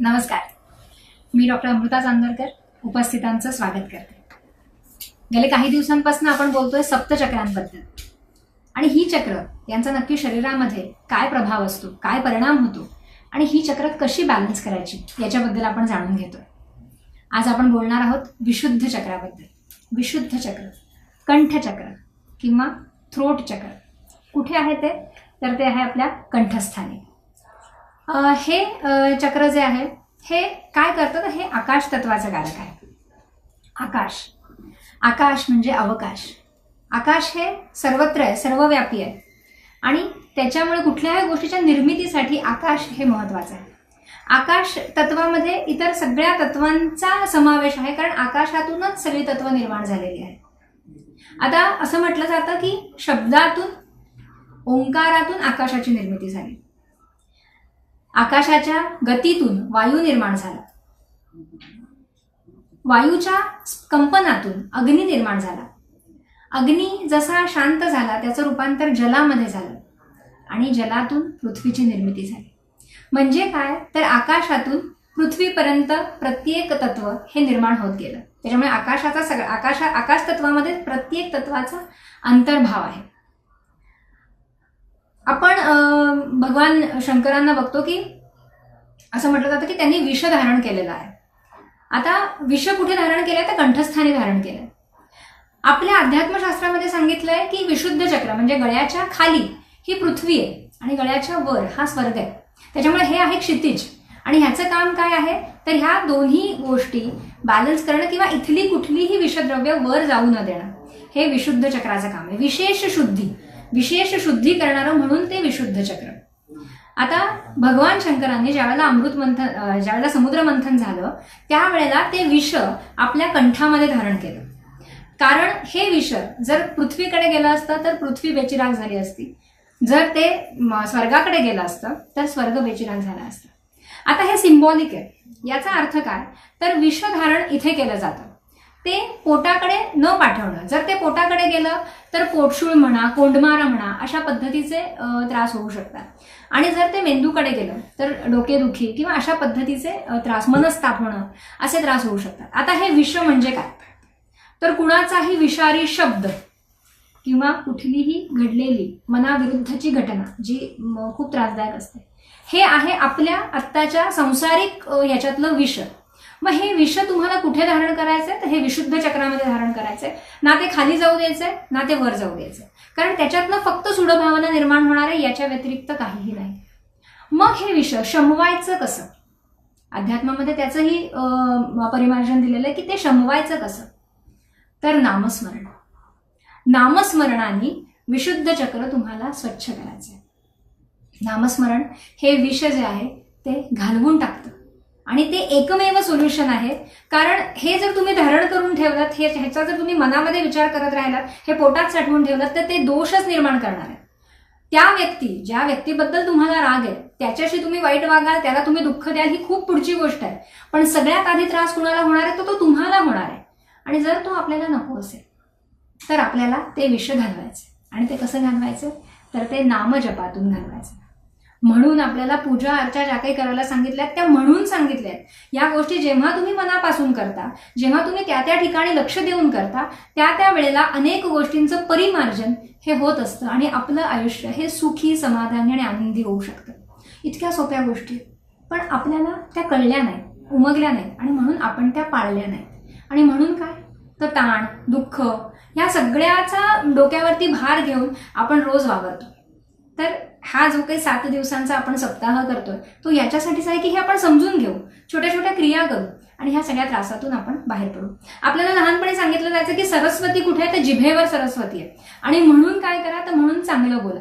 नमस्कार. मी डॉक्टर अमृता चांदोरकर उपस्थितांचं स्वागत करते. गेले काही दिवसांपासून आपण बोलतोय सप्तचक्रांबद्दल. आणि ही चक्र यांचा नक्की शरीरामध्ये काय प्रभाव असतो काय परिणाम होतो आणि ही चक्र कशी बॅलन्स करायची याच्याबद्दल आपण जाणून घेतोय. आज आपण बोलणार आहोत विशुद्ध चक्राबद्दल. विशुद्ध चक्र कंठचक्र किंवा थ्रोट चक्र. कुठे आहे ते? तर ते आहे आपल्या कंठस्थानी. हे चक्र जे आहे हे काय करतं? तर हे आकाश तत्वाचं कारक आहे. आकाश. आकाश म्हणजे अवकाश. आकाश हे सर्वत्र आहे सर्वव्यापी आहे. आणि त्याच्यामुळे कुठल्याही गोष्टीच्या निर्मितीसाठी आकाश हे महत्त्वाचं आहे. आकाश तत्वामध्ये इतर सगळ्या तत्वांचा समावेश आहे कारण आकाशातूनच सगळी तत्व निर्माण झालेली आहे आता असं म्हटलं जातं की शब्दातून ओंकारातून आकाशाची निर्मिती झाली. आकाशाच्या गतीतून वायू निर्माण झाला. वायूच्या कंपनातून अग्नी निर्माण झाला. अग्नी जसा शांत झाला त्याचं रूपांतर जलामध्ये झालं आणि जलातून पृथ्वीची निर्मिती झाली. म्हणजे काय? तर आकाशातून पृथ्वीपर्यंत प्रत्येक तत्व हे निर्माण होत गेलं. त्याच्यामुळे आकाशाचा सगळा आकाशा आकाश तत्वामध्ये प्रत्येक तत्वाचा अंतर्भाव आहे. आपण भगवान शंकरांना बघतो की असं म्हटलं जातं की त्यांनी विष धारण केलेलं आहे. आता विष कुठे धारण केलंय? तर कंठस्थानी धारण केलंय. आपल्या अध्यात्मशास्त्रामध्ये सांगितलं आहे की विशुद्ध चक्र म्हणजे गळ्याच्या खाली ही पृथ्वी आहे आणि गळ्याच्या वर हा स्वर्ग आहे. त्याच्यामुळे हे आहे क्षितिज. आणि ह्याचं काम काय आहे? तर ह्या दोन्ही गोष्टी बॅलन्स करणं किंवा इथली कुठलीही विषद्रव्य वर जाऊ न देणं. हे विशुद्ध चक्राचं काम आहे. विशेष शुद्धी. विशेष शुद्धी करणारं म्हणून ते विशुद्ध चक्र. आता भगवान शंकरांनी ज्यावेळेला अमृत मंथन ज्यावेळेला समुद्र मंथन झालं त्यावेळेला ते विष आपल्या कंठामध्ये धारण केलं. कारण हे विष जर पृथ्वीकडे गेलं असतं तर पृथ्वी बेचिराग झाली असती. जर ते स्वर्गाकडे गेलं असतं तर स्वर्ग बेचिराग झाला असता. आता हे सिम्बॉलिक आहे. याचा अर्थ काय? तर विष धारण इथे केलं जातं. ते पोटाकडे न पाठवणं. जर ते पोटाकडे गेलं तर पोटशूळ म्हणा कोंडमारा म्हणा अशा पद्धतीचे त्रास होऊ शकतात. आणि जर ते मेंदूकडे गेलं तर डोकेदुखी किंवा अशा पद्धतीचे त्रास मनस्ताप होणं असे त्रास होऊ शकतात. आता हे विष म्हणजे काय? तर कुणाचाही विषारी शब्द किंवा कुठलीही घडलेली मनाविरुद्धची घटना जी खूप त्रासदायक असते. हे आहे आपल्या आत्ताच्या संसारिक याच्यातलं विष. मग हे विष तुम्हाला कुठे धारण करायचंय? तर हे विशुद्ध चक्रामध्ये धारण करायचंय. ना ते खाली जाऊ द्यायचंय ना ते वर जाऊ द्यायचंय. कारण त्याच्यातनं फक्त सुडभावना निर्माण होणार आहे याच्या व्यतिरिक्त काहीही नाही. मग हे विष शमवायचं कसं? अध्यात्मामध्ये त्याचंही परिमार्जन दिलेलं आहे की ते शमवायचं कसं? तर नामस्मरण. नामस्मरणाने विशुद्ध चक्र तुम्हाला स्वच्छ करायचं आहे नामस्मरण हे विष जे आहे ते घालवून टाकतं. आणि ते एकमेव सोल्युशन आहे. कारण हे जर तुम्ही धारण करून ठेवलात हे ह्याचा जर तुम्ही मनामध्ये विचार करत राहिलात हे पोटात साठवून ठेवलात तर ते दोषच निर्माण करणार आहे. त्या व्यक्ती ज्या व्यक्तीबद्दल तुम्हाला राग आहे त्याच्याशी तुम्ही वाईट वागाल त्याला तुम्ही दुःख द्याल ही खूप पुढची गोष्ट आहे. पण सगळ्यात आधी त्रास कुणाला होणार आहे? तर तो तुम्हाला होणार आहे. आणि जर तो आपल्याला नको असेल तर आपल्याला ते विष घालवायचे आणि ते कसं घालवायचं तर ते नामजपातून घालवायचं म्हणून आपल्याला पूजा अर्चा ज्या काही करायला सांगितल्यात त्या म्हणून सांगितल्यात. या गोष्टी जेव्हा तुम्ही मनापासून करता जेव्हा तुम्ही त्या त्या ठिकाणी लक्ष देऊन करता त्या त्या वेळेला अनेक गोष्टींचं परिमार्जन हे होत असतं आणि आपलं आयुष्य हे सुखी समाधानी आणि आनंदी होऊ शकतं. इतक्या सोप्या गोष्टी. पण आपल्याला त्या कळल्या नाहीत उमगल्या नाहीत आणि म्हणून आपण त्या पाळल्या नाहीत. आणि म्हणून काय? तर ताण दुःख ह्या सगळ्याचा डोक्यावरती भार घेऊन आपण रोज वावरतो. तर हा जो काही सात दिवसांचा आपण सप्ताह करतोय तो याच्यासाठीच आहे की हे आपण समजून घेऊ छोट्या छोट्या क्रिया करू आणि ह्या सगळ्या त्रासातून आपण बाहेर पडू. आपल्याला लहानपणी सांगितलं जायचं की सरस्वती कुठे आहे तर जिभेवर सरस्वती आहे. आणि म्हणून काय करा तर म्हणून चांगलं बोला.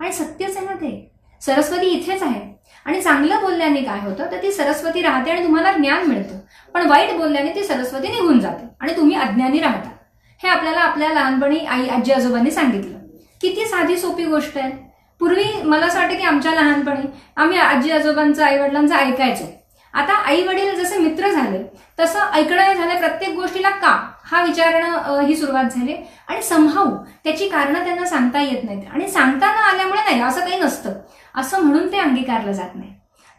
आणि सत्यच आहे ना ते. सरस्वती इथेच आहे. आणि चांगलं बोलल्याने काय होतं तर ती सरस्वती राहते आणि तुम्हाला ज्ञान मिळतं. पण वाईट बोलल्याने ती सरस्वती निघून जाते आणि तुम्ही अज्ञानी राहता. हे आपल्याला आपल्या लहानपणी आई आजी आजोबांनी सांगितलं. किती साधी सोपी गोष्ट आहे. पूर्वी मला असं वाटतं की आमच्या लहानपणी आम्ही आजी आजोबांचं आई वडिलांचं ऐकायचो. आता आई वडील जसे मित्र झाले तसं ऐकणं झालं प्रत्येक गोष्टीला का? हा विचारणं ही सुरुवात झाली. आणि संभाऊ त्याची कारणं त्यांना सांगता येत नाहीत. आणि सांगता न आल्यामुळे नाही असं काही नसतं. असं म्हणून ते अंगीकारलं जात नाही.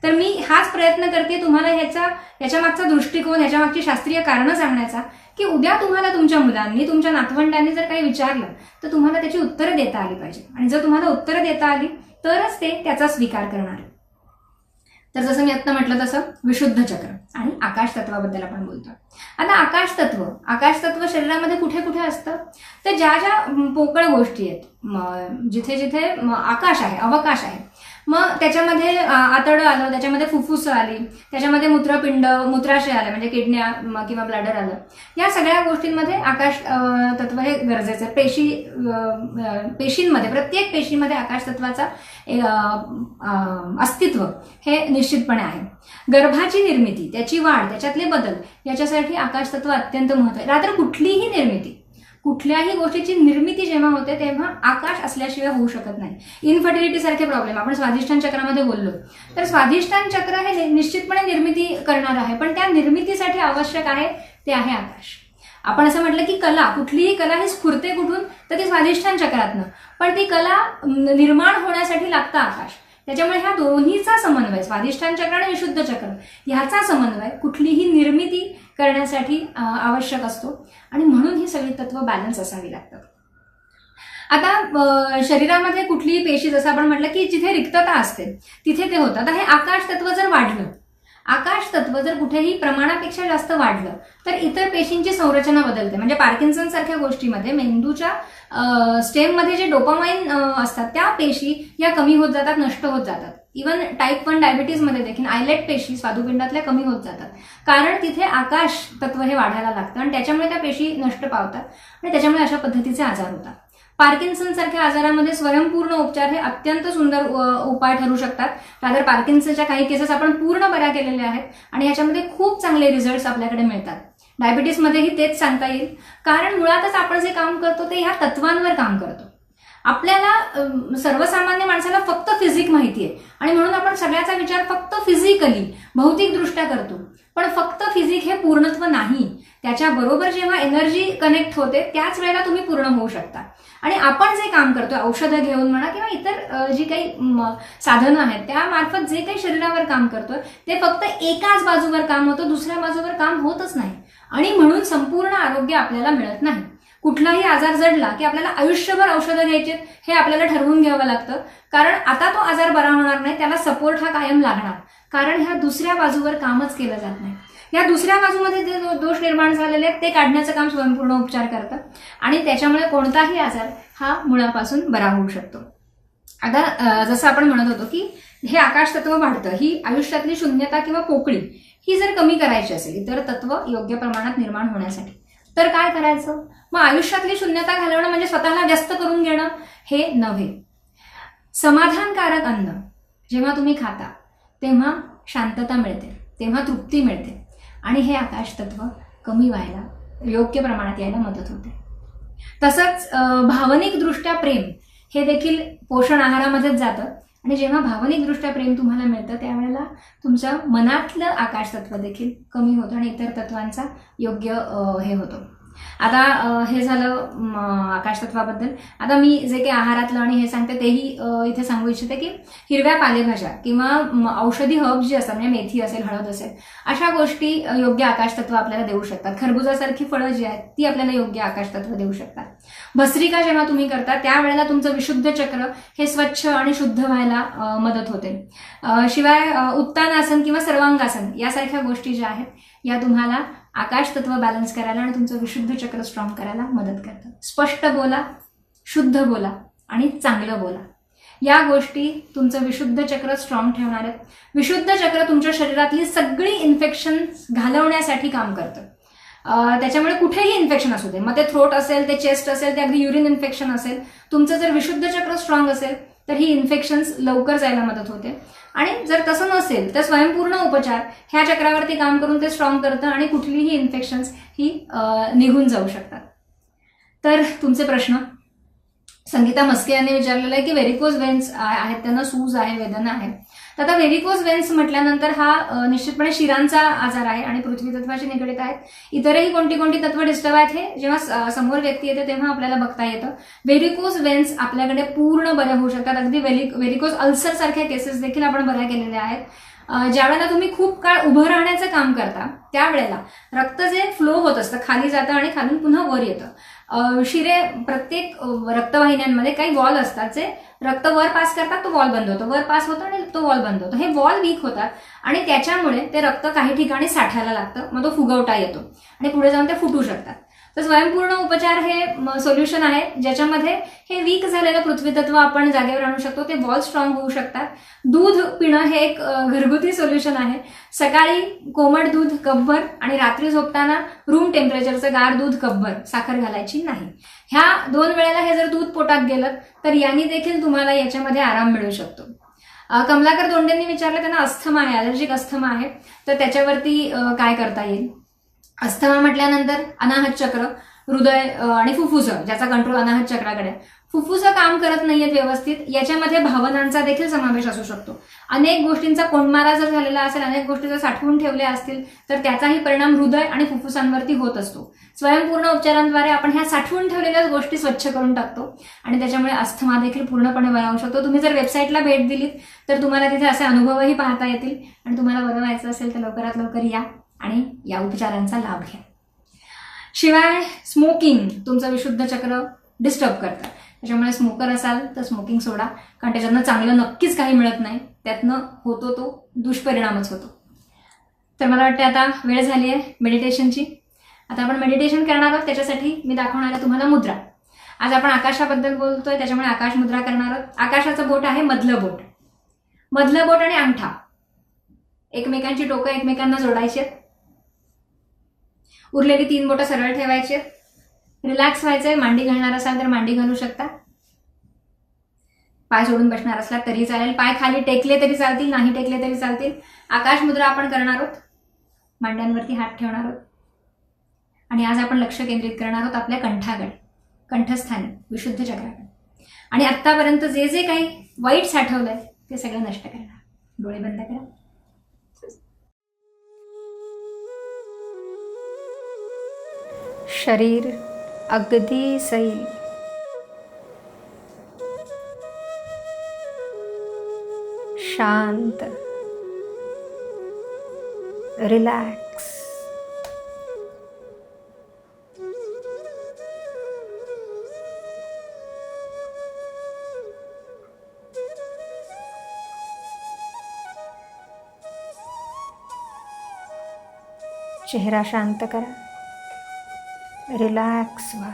तर मी हाच प्रयत्न करते तुम्हाला ह्याचा ह्याच्या मागचा दृष्टिकोन ह्याच्या मागची शास्त्रीय कारणं सांगण्याचा की उद्या तुम्हाला तुमच्या मुलांनी तुमच्या नातवंडांनी जर काही विचारलं तर तुम्हाला त्याची उत्तरं देता आली पाहिजे. आणि जर तुम्हाला उत्तरं देता आली तरच ते त्याचा स्वीकार करणार. तर जसं मी आत्ता म्हटलं तसं विशुद्ध चक्र आणि आकाश तत्वाबद्दल आपण बोलतो आता आकाश तत्व आकाश तत्व शरीरामध्ये कुठे कुठे असतं? तर ज्या ज्या पोकळ गोष्टी आहेत जिथे जिथे आकाश आहे अवकाश आहे मग त्याच्यामध्ये आतडं आलं त्याच्यामध्ये फुफ्फुसं आली त्याच्यामध्ये मूत्रपिंड मूत्राशय आलं म्हणजे किडन्या किंवा ब्लॅडर आलं. या सगळ्या गोष्टींमध्ये आकाश तत्व हे गरजेचं आहे. पेशी पेशींमध्ये प्रत्येक पेशीमध्ये आकाश तत्वाचा अस्तित्व हे निश्चितपणे आहे. गर्भाची निर्मिती त्याची वाढ त्याच्यातले बदल याच्यासाठी आकाश तत्व अत्यंत महत्त्व आहे रात्र कुठलीही निर्मिती कुठल्याही गोष्टीची निर्मिती जेव्हा होते तेव्हा आकाश असल्याशिवाय होऊ शकत नाही. इन्फर्टिलिटी सारखे प्रॉब्लेम आपण स्वाधिष्ठान चक्रामध्ये बोललो. तर स्वाधिष्ठान चक्र हे निश्चितपणे निर्मिती करणार आहे पण त्या निर्मितीसाठी आवश्यक आहे ते आहे आकाश. आपण असं म्हटलं की कला कुठलीही कला ही स्फुरते कुठून तर ती स्वाधिष्ठान चक्रातनं. पण ती कला निर्माण होण्यासाठी लागतं आकाश. त्याच्यामुळे ह्या दोन्हीचा समन्वय स्वाधिष्ठान चक्र आणि विशुद्ध चक्र ह्याचा समन्वय कुठलीही निर्मिती करण्यासाठी आवश्यक असतो. आणि म्हणून ही सगळी तत्व बॅलन्स असावी लागतात. आता शरीरामध्ये कुठलीही पेशी जसं आपण म्हटलं की जिथे रिक्तता असते तिथे ते होतं आता हे आकाश तत्व जर वाढलं आकाश तत्व जर कुठेही प्रमाणापेक्षा जास्त वाढलं तर इतर पेशींची संरचना बदलते. म्हणजे पार्किन्सन सारख्या गोष्टीमध्ये मेंदूच्या स्टेममध्ये जे डोपामाइन असतात त्या पेशी या कमी होत जातात नष्ट होत जातात. इवन टाईप वन डायबिटीजमध्ये देखील आयलेट पेशी स्वादुपिंडातल्या कमी होत जातात. कारण तिथे आकाश तत्व हे वाढायला लागतं आणि त्याच्यामुळे त्या पेशी नष्ट पावतात आणि त्याच्यामुळे अशा पद्धतीचे आजार होतात. पार्किन्सन सारख्या आजारामध्ये स्वयंपूर्ण उपचार हे अत्यंत सुंदर उपाय ठरू शकतात. रादर पार्किन्सनच्या काही केसेस आपण पूर्ण बऱ्या केलेल्या आहेत आणि याच्यामध्ये खूप चांगले रिझल्ट्स आपल्याकडे मिळतात. डायबिटीसमध्येही तेच सांगता येईल. कारण मुळातच आपण जे काम करतो ते ह्या तत्वांवर काम करतो. आपल्याला सर्वसामान्य माणसाला फक्त फिजिक माहिती आहे. आणि म्हणून आपण सगळ्याचा विचार फक्त फिजिकली भौतिकदृष्ट्या करतो. पण फक्त फिजिक हे पूर्णत्व नाही. त्याच्याबरोबर जेव्हा एनर्जी कनेक्ट होते त्याच वेळेला तुम्ही पूर्ण होऊ शकता. आणि आपण जे काम करतोय औषधं घेऊन म्हणा किंवा इतर जी काही साधनं आहेत त्यामार्फत जे काही शरीरावर काम करतोय ते फक्त एकाच बाजूवर काम होतं दुसऱ्या बाजूवर काम होतच नाही. आणि म्हणून संपूर्ण आरोग्य आपल्याला मिळत नाही. कुठलाही आजार जडला की आपल्याला आयुष्यभर औषधं घ्यायची हे आपल्याला ठरवून घ्यावं लागतं. कारण आता तो आजार बरा होणार नाही त्याला सपोर्ट हा कायम लागणार. कारण ह्या दुसऱ्या बाजूवर कामच केलं जात नाही. या दुसऱ्या बाजूमध्ये जे दोष निर्माण झालेले आहेत ते काढण्याचं काम स्वयंपूर्ण उपचार करतं आणि त्याच्यामुळे कोणताही आजार हा मुळापासून बरा होऊ शकतो. आता जसं आपण म्हणत होतो की हे आकाश तत्व वाढतं ही आयुष्यातली शून्यता किंवा पोकळी ही जर कमी करायची असेल इतर तत्व योग्य प्रमाणात निर्माण होण्यासाठी तर काय करायचं? मग आयुष्यातली शून्यता घालवणं म्हणजे स्वतःला व्यस्त करून घेणं हे नव्हे. समाधानकारक अन्न जेव्हा तुम्ही खाता तेव्हा शांतता मिळते तेव्हा तृप्ती मिळते. आणि हे आकाश तत्व कमी व्हायला योग्य प्रमाणात यायला मदत होते. तसंच भावनिकदृष्ट्या प्रेम हे देखील पोषण आहारामध्येच जातं. आणि जेव्हा भावनिकदृष्ट्या प्रेम तुम्हाला मिळतं त्यावेळेला तुमच्या मनातलं आकाश तत्व देखील कमी होतं आणि इतर तत्वांचा योग्य हे होतो. आता हे झालं आकाशतत्वाबद्दल आता मी जे काही आहारातलं आणि हे सांगते तेही इथे सांगू इच्छिते की हिरव्या पालेभाज्या किंवा औषधी हर्ब्स जे असतात म्हणजे मेथी असेल हळद असेल अशा गोष्टी योग्य आकाशतत्व आपल्याला देऊ शकतात. खरबुजासारखी फळं जी आहेत ती आपल्याला योग्य आकाशतत्व देऊ शकतात. भस्त्रिका जेव्हा तुम्ही करता त्यावेळेला तुमचं विशुद्ध चक्र हे स्वच्छ आणि शुद्ध व्हायला मदत होते. शिवाय उत्तानासन किंवा सर्वांगासन यासारख्या गोष्टी ज्या आहेत या तुम्हाला आकाश तत्व बॅलन्स करायला आणि तुमचं विशुद्ध चक्र स्ट्रॉंग करायला मदत करतं. स्पष्ट बोला शुद्ध बोला आणि चांगलं बोला. या गोष्टी तुमचं विशुद्ध चक्र स्ट्रॉंग ठेवणार आहेत. विशुद्ध चक्र तुमच्या शरीरातली सगळी इन्फेक्शन घालवण्यासाठी काम करतं. त्याच्यामुळे कुठेही इन्फेक्शन असू दे. मग ते थ्रोट असेल ते चेस्ट असेल ते अगदी युरिन इन्फेक्शन असेल. तुमचं जर विशुद्ध चक्र स्ट्रॉंग असेल तर ही इन्फेक्शन्स लवकर जायला मदत होते. आणि जर तसं नसेल तर स्वयंपूर्ण उपचार ह्या चक्रावरती काम करून ते स्ट्रॉंग करतं आणि कुठलीही इन्फेक्शन्स ही निघून जाऊ शकतात. तर तुमचे प्रश्न. संगीता मस्के यांनी विचारलेलं आहे की व्हेरिकोज वेन्स आहेत त्यांना सूज आहे वेदना आहे. तर आता व्हेरिकोज वेन्स म्हटल्यानंतर हा निश्चितपणे शिरांचा आजार आहे आणि पृथ्वी तत्वाशी निगडीत आहेत. इतरही कोणती कोणती तत्व डिस्टर्ब आहेत हे जेव्हा समोर व्यक्ती येते तेव्हा आपल्याला बघता येतं. व्हेरिकोज वेन्स आपल्याकडे पूर्ण बऱ्या होऊ शकतात. अगदी व्हेरी व्हेरिकोज अल्सर सारख्या केसेस देखील आपण बऱ्या केलेल्या आहेत. ज्यावेळेला तुम्ही खूप काळ उभं राहण्याचं काम करता त्यावेळेला रक्त जे फ्लो होत असतं. खाली जातं आणि खालून पुन्हा वर येतं. शिरे प्रत्येक रक्तवाहिन्यांमध्ये काही वॉल असतात जे रक्त वर पास करतात तो वॉल बंद होतो. वर पास होतो आणि तो वॉल बंद होतो. हे वॉल वीक होतात आणि त्याच्यामुळे ते रक्त काही ठिकाणी साठायला लागतं. मग तो फुगवटा येतो. आणि पुढे जाऊन ते फुटू शकतात. तर स्वयंपूर्ण उपचार हे सोल्युशन आहे ज्याच्यामध्ये हे वीक झालेलं पृथ्वी तत्व आपण जागेवर आणू शकतो. ते वॉल स्ट्रॉंग होऊ शकतात. दूध पिणं हे एक घरगुती सोल्युशन आहे. सकाळी कोमट दूध कपभर आणि रात्री झोपताना रूम टेम्परेचरचं गार दूध कपभर साखर घालायची नाही. ह्या दोन वेळेला हे जर दूध पोटात गेलं तर यांनी देखील तुम्हाला याच्यामध्ये आराम मिळू शकतो. कमलाकर दोंडेंनी विचारलं त्यांना अस्थमा आहे अलर्जिक अस्थमा आहे. तर त्याच्यावरती काय करता येईल? अस्थमा म्हटल्यानंतर अनाहत चक्र हृदय आणि फुफ्फुसं ज्याचा कंट्रोल अनाहत चक्राकडे. फुफ्फुस फुफ्फुसं काम करत नाहीयेत व्यवस्थित याच्यामध्ये भावनांचा देखील समावेश असू शकतो. अनेक गोष्टींचा कोंडमारा जर झालेला असेल अनेक गोष्टी जर साठवून ठेवल्या असतील तर त्याचाही परिणाम हृदय आणि फुफ्फुसांवरती होत असतो. स्वयंपूर्ण उपचारांद्वारे आपण ह्या साठवून ठेवलेल्याच गोष्टी स्वच्छ करून टाकतो. आणि त्याच्यामुळे अस्थमा देखील पूर्णपणे बनवू शकतो. तुम्ही जर वेबसाईटला भेट दिलीत तर तुम्हाला तिथे असे अनुभवही पाहता येतील. आणि तुम्हाला बनवायचं असेल तर लवकरात लवकर या. आणि या उपचारांचा लाभ घ्या. शिवाय स्मोकिंग तुमचं विशुद्ध चक्र डिस्टर्ब करतं. त्याच्यामुळे स्मोकर असाल तर स्मोकिंग सोडा. कारण त्याच्यातनं चांगलं नक्कीच काही मिळत नाही. त्यातनं होतो तो दुष्परिणामच होतो. तर मला वाटते आता वेळ झाली आहे मेडिटेशनची आता आपण मेडिटेशन करणार आहोत. त्याच्यासाठी मी दाखवणार आहे तुम्हाला मुद्रा. आज आपण आकाशाबद्दल बोलतोय. त्याच्यामुळे आकाश मुद्रा करणार आहोत. आकाशाचं बोट आहे मधलं बोट. मधलं बोट आणि अंगठा. एकमेकांची टोकं एकमेकांना जोडायची आहेत. उरलेली तीन बोटं सरळ ठेवायची. रिलॅक्स व्हायचंय. मांडी घालणार असाल तर मांडी घालू शकता. पाय सोडून बसणार असला तरी चालेल. पाय खाली टेकले तरी चालतील नाही टेकले तरी चालतील. आकाश मुद्रा आपण करणार आहोत. मांड्यांवरती हात ठेवणार आहोत. आणि आज आपण लक्ष केंद्रित करणार आहोत आपल्या कंठाकडे. कंठस्थानी विशुद्ध चक्राकडे. आणि आत्तापर्यंत जे जे काही वाईट साठवलंय ते सगळं नष्ट करणार. डोळे बंद करा. शरीर अगदी सही। शांत। रिलैक्स। चेहरा शांत करा। रिलॅक्स व्हा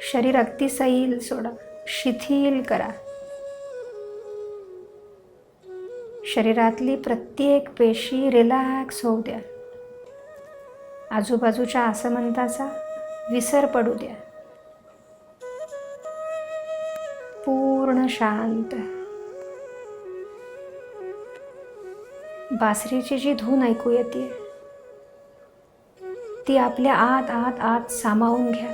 शरीर अगदी सैल सोडा. शिथिल करा. शरीरातली प्रत्येक पेशी रिलॅक्स होऊ द्या. आजूबाजूच्या आसमंताचा विसर पडू द्या. पूर्ण शांत. बासरीची जी धून ऐकू येते ती आपल्या आत आत आत सामावून घ्या.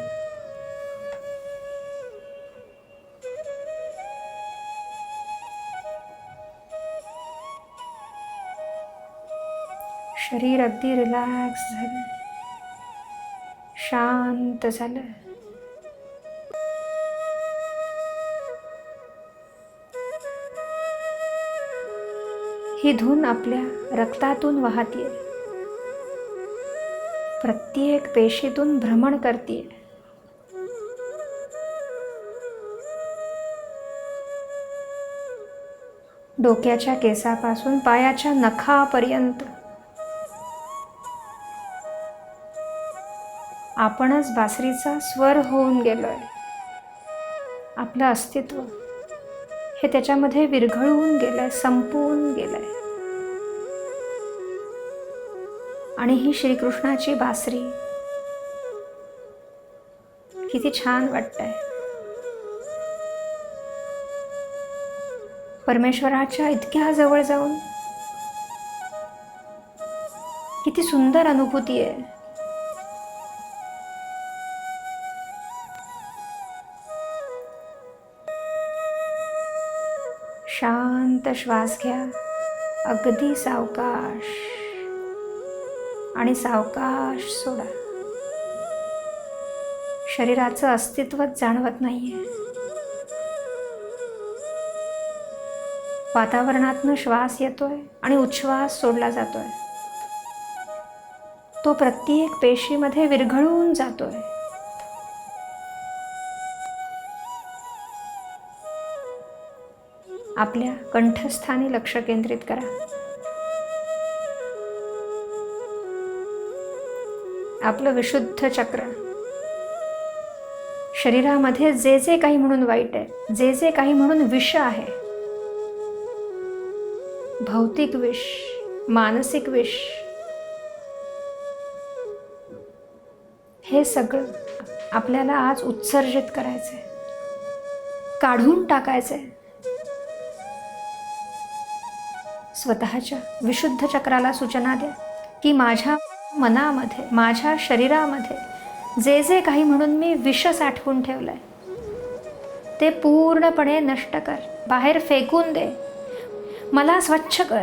शरीर अगदी रिलॅक्स झालं. शांत झालं. ही धून आपल्या रक्तातून वाहतीये प्रत्येक पेशीतून भ्रमण करते डोक्याच्या केसापासून पायाच्या नखापर्यंत. आपणच बासरीचा स्वर होऊन गेलोय. आपलं अस्तित्व हे त्याच्यामध्ये विरघळून गेलंय संपवून गेलंय. आणि ही श्रीकृष्णाची बासरी. किती छान वाटतंय. परमेश्वराच्या इतक्या जवळ जाऊन. किती सुंदर अनुभूती आहे. शांत श्वास घ्या. अगदी सावकाश. आणि सावकाश सोडा. शरीराचं अस्तित्वच जाणवत नाहीये. वातावरणातनं श्वास येतोय आणि उच्छ्वास सोडला जातोय. तो प्रत्येक पेशीमध्ये विरघळून जातोय. आपल्या कंठस्थानी लक्ष केंद्रित करा. आपलं विशुद्ध चक्र. शरीरामध्ये जे जे काही म्हणून वाईट आहे जे जे काही म्हणून विष आहे भौतिक विष मानसिक विष हे सगळं आपल्याला आज उत्सर्जित करायचंय. काढून टाकायचंय. स्वतःच्या विशुद्ध चक्राला सूचना द्या की माझ्या मनामध्ये माझ्या शरीरामध्ये जे जे काही म्हणून मी विष साठवून ठेवलंय ते पूर्णपणे नष्ट कर बाहेर फेकून दे. मला स्वच्छ कर.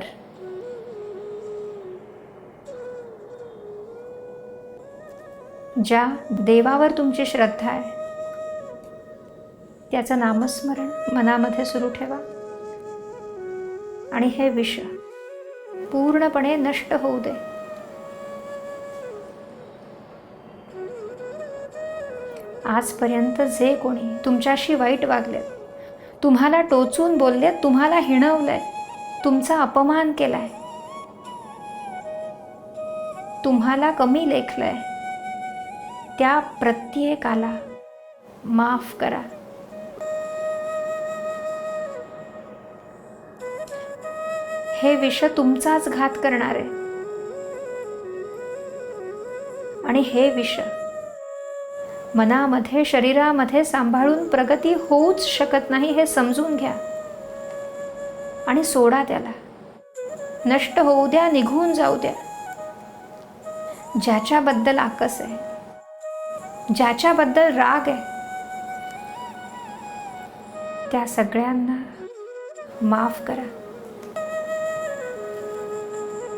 ज्या देवावर तुमची श्रद्धा आहे त्याचं नामस्मरण मनामध्ये सुरू ठेवा. आणि हे विष पूर्णपणे नष्ट होऊ दे. आजपर्यंत जे कोणी तुमच्याशी वाईट वागलेत तुम्हाला टोचून बोललेत तुम्हाला हिणवलंय तुमचा अपमान केलाय तुम्हाला कमी लेखलंय त्या प्रत्येकाला माफ करा. हे विष तुमचाच घात करणार. आहे आणि हे विष मनामध्ये शरीरामध्ये सांभाळून प्रगती होऊच शकत नाही हे समजून घ्या. आणि सोडा त्याला. नष्ट होऊ द्या निघून जाऊ द्या. ज्याच्याबद्दल आकस आहे ज्याच्याबद्दल राग आहे त्या सगळ्यांना माफ करा.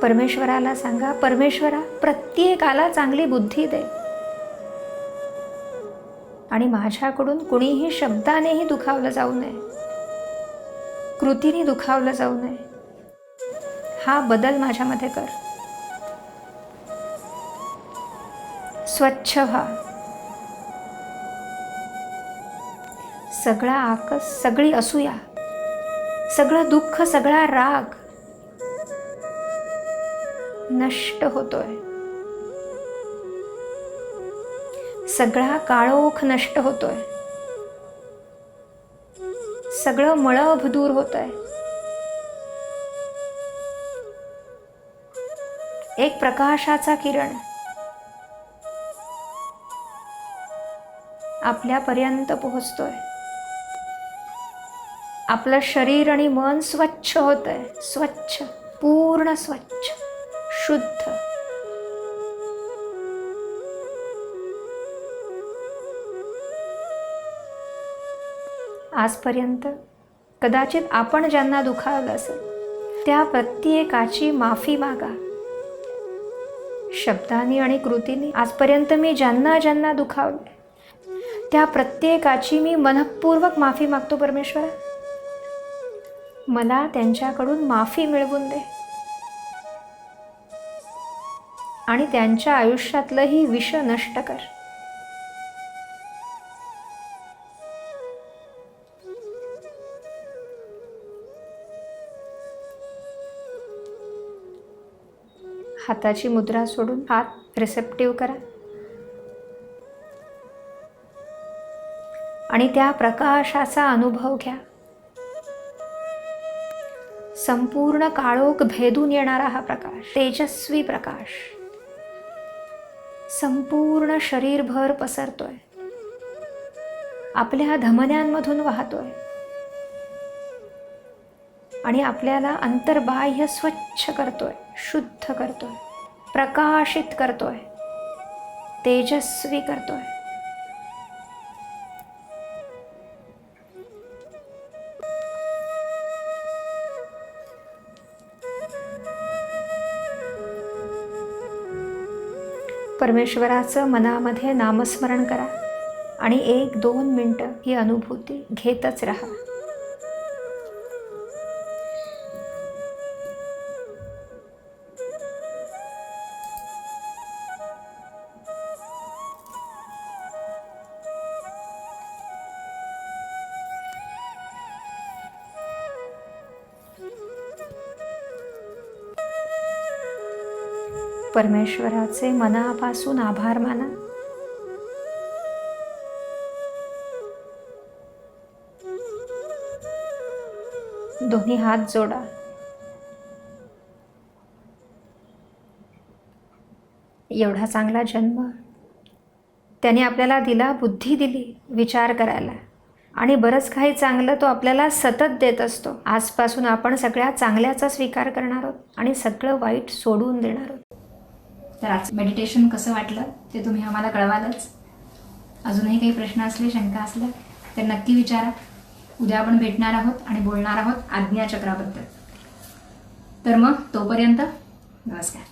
परमेश्वराला सांगा परमेश्वरा प्रत्येकाला चांगली बुद्धी दे. आणि माझ्याकडून कुणीही शब्दानेही दुखावलं जाऊ नये. कृतीने दुखावलं जाऊ नये. हा बदल माझ्यामध्ये कर. स्वच्छ व्हा. सगळा आकस सगळी असूया. सगळं दुःख सगळा राग नष्ट होतोय. सगळा काळोख नष्ट होतोय. सगळं मळभ दूर होतंय. एक प्रकाशाचा किरण. आपल्यापर्यंत पोहोचतोय. आपलं शरीर आणि मन स्वच्छ होत आहे स्वच्छ पूर्ण स्वच्छ शुद्ध. आजपर्यंत. कदाचित आपण ज्यांना दुखावलं असेल त्या प्रत्येकाची माफी मागा. शब्दांनी आणि कृतीने आजपर्यंत मी ज्यांना ज्यांना दुखावले त्या प्रत्येकाची मी मनपूर्वक माफी मागतो परमेश्वरा. मला त्यांच्याकडून माफी मिळवून दे. आणि त्यांच्या आयुष्यातलंही विष नष्ट कर. हाताची मुद्रा सोडून हात रिसेप्टिव्ह करा. आणि त्या प्रकाशाचा अनुभव घ्या. संपूर्ण काळोख भेदून येणारा हा प्रकाश तेजस्वी प्रकाश. संपूर्ण शरीरभर पसरतोय. आपल्या धमन्यांमधून वाहतोय. आणि आपल्याला अंतर्बाह्य स्वच्छ करतोय शुद्ध करतोय प्रकाशित करतोय तेजस्वी करतोय. परमेश्वराचं मनामध्ये नामस्मरण करा आणि एक दोन मिनटं ही अनुभूती घेतच राहा. परमेश्वराचे मनापासून आभार माना. दोन्ही हात जोडा. एवढा चांगला जन्म. त्याने आपल्याला दिला बुद्धी दिली विचार करायला. आणि बरंच काही चांगलं तो आपल्याला सतत देत असतो. आजपासून आपण सगळ्या चांगल्याचा स्वीकार करणार आहोत आणि सगळं वाईट सोडून देणार आहोत. तर आज मेडिटेशन कसं वाटलं ते तुम्ही आम्हाला कळवालच. अजूनही काही प्रश्न असले शंका असल्या तर नक्की विचारा. उद्या आपण भेटणार आहोत आणि बोलणार आहोत आज्ञाचक्राबद्दल. तर मग तोपर्यंत नमस्कार.